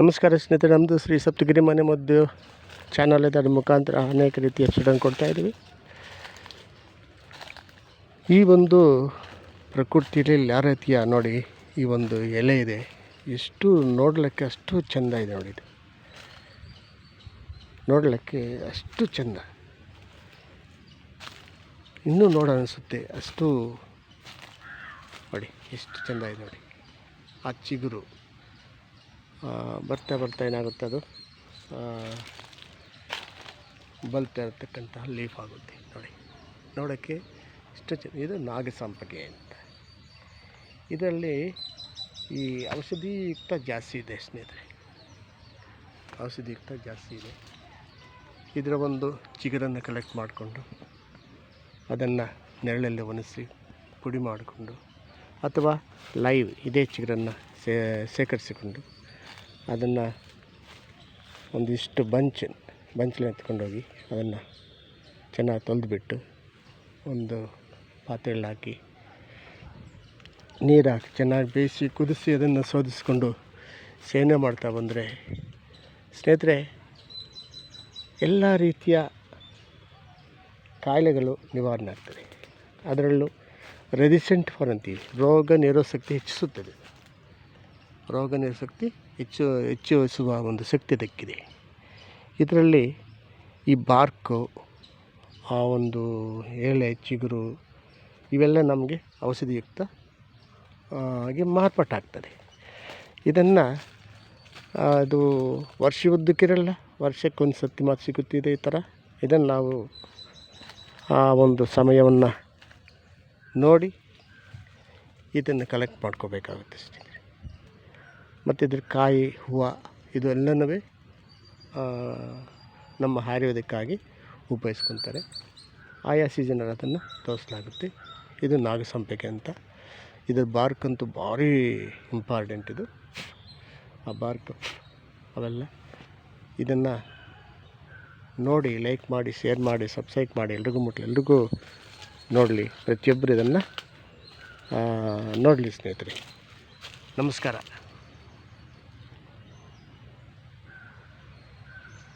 ನಮಸ್ಕಾರ ಸ್ನೇಹಿತರೆ ನಮ್ಮದು ಶ್ರೀ ಸಪ್ತಗಿರಿ ಮನೆ ಮದ್ದು ಚಾನಲ್ ಇದೆ. ಅದರ ಮುಖಾಂತರ ಅನೇಕ ರೀತಿಯ ಎಪಿಸೋಡನ್ನು ಕೊಡ್ತಾ ಇದ್ದೀವಿ. ಈ ಒಂದು ಪ್ರಕೃತಿಯಲ್ಲಿ ಯಾವ ರೀತಿಯ ನೋಡಿ, ಈ ಒಂದು ಎಲೆ ಇದೆ. ಎಷ್ಟು ನೋಡಲಿಕ್ಕೆ ಅಷ್ಟು ಚೆಂದ ಇದೆ ನೋಡಿ ಇದು. ನೋಡಲಿಕ್ಕೆ ಅಷ್ಟು ಚೆಂದ. ಇನ್ನೂ ನೋಡ ಅನಿಸುತ್ತೆ, ಅಷ್ಟು ನೋಡಿ, ಎಷ್ಟು ಚೆಂದ ಇದೆ ನೋಡಿ. ಆ ಚಿಗುರು. ಬರ್ತಾ ಬರ್ತಾ ಏನಾಗುತ್ತೆ ಅದು? ಬಲ್ತಾ ಇರತಕ್ಕಂತಹ ಲೀಫ್ ಆಗುತ್ತೆ. ನೋಡಿ, ನೋಡೋಕ್ಕೆ ಇಷ್ಟು ಚೆನ್ನ ಇದು ನಾಗಸಂಪಿಗೆ ಅಂತ. ಇದರಲ್ಲಿ ಈ ಔಷಧಿಯುಕ್ತ ಜಾಸ್ತಿ ಇದೆ ಸ್ನೇಹಿತರೆ. ಔಷಧಿಯುಕ್ತ ಜಾಸ್ತಿ ಇದೆ. ಇದರ ಒಂದು ಚಿಗುರನ್ನು ಕಲೆಕ್ಟ್ ಮಾಡಿಕೊಂಡು ಅದನ್ನು ನೆರಳಲ್ಲಿ ಒಣಸಿ ಪುಡಿ ಮಾಡಿಕೊಂಡು ಅಥವಾ ಲೈವ್ ಇದೇ ಚಿಗುರನ್ನು ಸೇ ಸೇಕರಿಸಿಕೊಂಡು ಅದನ್ನು ಒಂದಿಷ್ಟು ಬಂಚ್, ಬಂಚ್ಲಿ ಎತ್ಕೊಂಡೋಗಿ ಅದನ್ನು ಚೆನ್ನಾಗಿ ತೊಳೆದ್ಬಿಟ್ಟು ಒಂದು ಪಾತ್ರೆಯಲ್ಲಿ ಹಾಕಿ, ನೀರು ಹಾಕಿ ಚೆನ್ನಾಗಿ ಬೇಯಿಸಿ ಕುದಿಸಿ ಅದನ್ನು ಶೋಧಿಸ್ಕೊಂಡು ಸೇವನೆ ಮಾಡ್ತಾ ಬಂದರೆ, ಸ್ನೇಹಿತರೆ, ಎಲ್ಲ ರೀತಿಯ ಕಾಯಿಲೆಗಳು ನಿವಾರಣೆ ಆಗ್ತದೆ. ಅದರಲ್ಲೂ ರೆಸಿಸ್ಟೆಂಟ್ ಫಾರ್ ಅಂತೀವಿ ರೋಗ ನಿರೋಧಶಕ್ತಿ ಹೆಚ್ಚಿಸುತ್ತದೆ. ರೋಗ ಹೆಚ್ಚು ಹೆಚ್ಚು ಹೆಚ್ಚಿಸುವ ಒಂದು ಶಕ್ತಿ ದಕ್ಕಿದೆ. ಇದರಲ್ಲಿ ಈ ಬಾರ್ಕು, ಆ ಒಂದು ಎಲೆ ಚಿಗುರು ಇವೆಲ್ಲ ನಮಗೆ ಔಷಧಿಯುಕ್ತ ಆಗಿ ಮಾರ್ಪಾಟಾಗ್ತದೆ ಇದನ್ನು ಅದು ವರ್ಷ ಉದ್ದಕ್ಕಿರಲ್ಲ ವರ್ಷಕ್ಕೊಂದು ಸತ್ತಿ ಮಾತು ಸಿಗುತ್ತಿದೆ ಈ ಥರ. ಇದನ್ನು ನಾವು ಆ ಒಂದು ಸಮಯವನ್ನು ನೋಡಿ ಇದನ್ನು ಕಲೆಕ್ಟ್ ಮಾಡ್ಕೋಬೇಕಾಗುತ್ತೆ ಸ್ನೇಹಿತರೆ ಮತ್ತು ಇದ್ರ ಕಾಯಿ, ಹೂವು ಇದು ಎಲ್ಲನೂ ನಮ್ಮ ಆಯುರ್ವೇದಕ್ಕಾಗಿ ಉಪಯೋಗಿಸ್ಕೊತಾರೆ. ಆಯಾ ಸೀಸನಲ್ಲಿ ಅದನ್ನು ತೋರಿಸಲಾಗುತ್ತೆ. ಇದು ನಾಗಸಂಪಿಗೆ ಅಂತ. ಇದ್ರ ಬಾರ್ಕ್ ಅಂತೂ ಭಾರಿ ಇಂಪಾರ್ಟೆಂಟ್ ಇದು. ಆ ಬಾರ್ಕ್ ಅವೆಲ್ಲ ಇದನ್ನು ನೋಡಿ ಲೈಕ್ ಮಾಡಿ ಶೇರ್ ಮಾಡಿ ಸಬ್ಸ್ಕ್ರೈಬ್ ಮಾಡಿ, ಎಲ್ರಿಗೂ ಮುಟ್ಲಿ. ಎಲ್ರಿಗೂ ನೋಡಲಿ. ಪ್ರತಿಯೊಬ್ಬರು ಇದನ್ನು ನೋಡಲಿ ಸ್ನೇಹಿತರೆ. ನಮಸ್ಕಾರ.